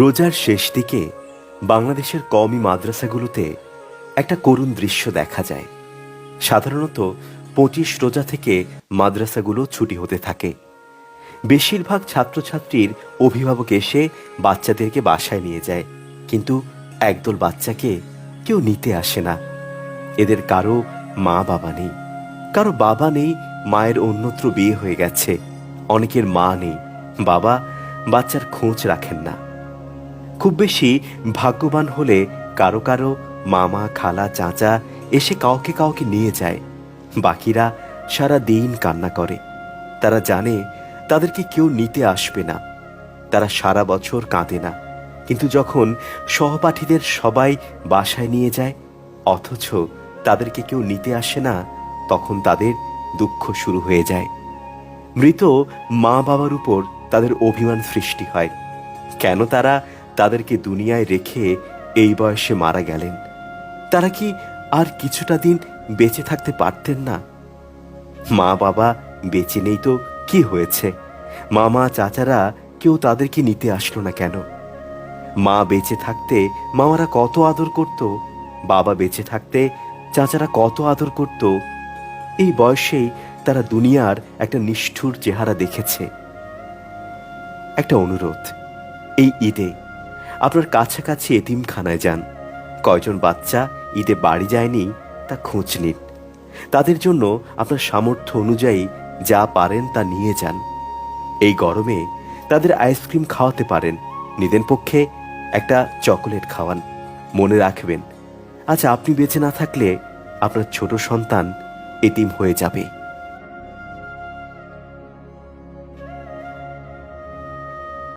রোজার শেষ দিকে বাংলাদেশের কমই মাদ্রাসাগুলোতে একটা করুণ দৃশ্য দেখা যায়। সাধারণত পঁচিশ রোজা থেকে মাদ্রাসাগুলো ছুটি হতে থাকে। বেশিরভাগ ছাত্রছাত্রীর অভিভাবক এসে বাচ্চাদেরকে বাসায় নিয়ে যায়, কিন্তু একদল বাচ্চাকে কেউ নিতে আসে না। এদের কারও মা বাবা নেই, কারও বাবা নেই, মায়ের অন্যত্র বিয়ে হয়ে গেছে, অনেকের মা নেই, বাবা বাচ্চার খোঁজ রাখেন না। খুব বেশি ভাগ্যবান হলে কারও কারও মামা, খালা, চাচা এসে কাউকে কাউকে নিয়ে যায়। বাকিরা সারা দিন কান্না করে। তারা জানে তাদেরকে কেউ নিতে আসবে না। তারা সারা বছর কাঁদে না। কিন্তু যখন সহপাঠীদের সবাই বাসায় নিয়ে যায়, অথচ তাদেরকে কেউ নিতে আসে না, তখন তাদের দুঃখ শুরু হয়ে যায়। মৃত মা বাবার উপর তাদের অভিমান সৃষ্টি হয়। কেন তারা তাদেরকে দুনিয়ায় রেখে এই বয়সে মারা গেলেন। তারা কি আর কিছুটা দিন বেঁচে থাকতে পারতেন না? মা, বাবা বেঁচে নেই তো কি হয়েছে? মামা, চাচারা কেউ তাদেরকে নিতে আসলো না কেন? মা বেঁচে থাকতে মামারা কত আদর করত? বাবা বেঁচে থাকতে চাচারা কত আদর করত? এই বয়সেই তারা দুনিয়ার একটা নিষ্ঠুর চেহারা দেখেছে। একটা অনুরোধ, এই ঈদে আপনার কাছাকাছি এতিমখানায় যান। কয়জন বাচ্চা ঈদে বাড়ি যায়নি তা খোঁজ নিন। তাদের জন্য আপনার সামর্থ্য অনুযায়ী যা পারেন তা নিয়ে যান। এই গরমে তাদের আইসক্রিম খাওয়াতে পারেন। নিদেন পক্ষে একটা চকোলেট খাওয়ান। মনে রাখবেন আচ্ছা আপনি বেঁচে না থাকলে আপনার ছোট সন্তান এতিম হয়ে যাবে।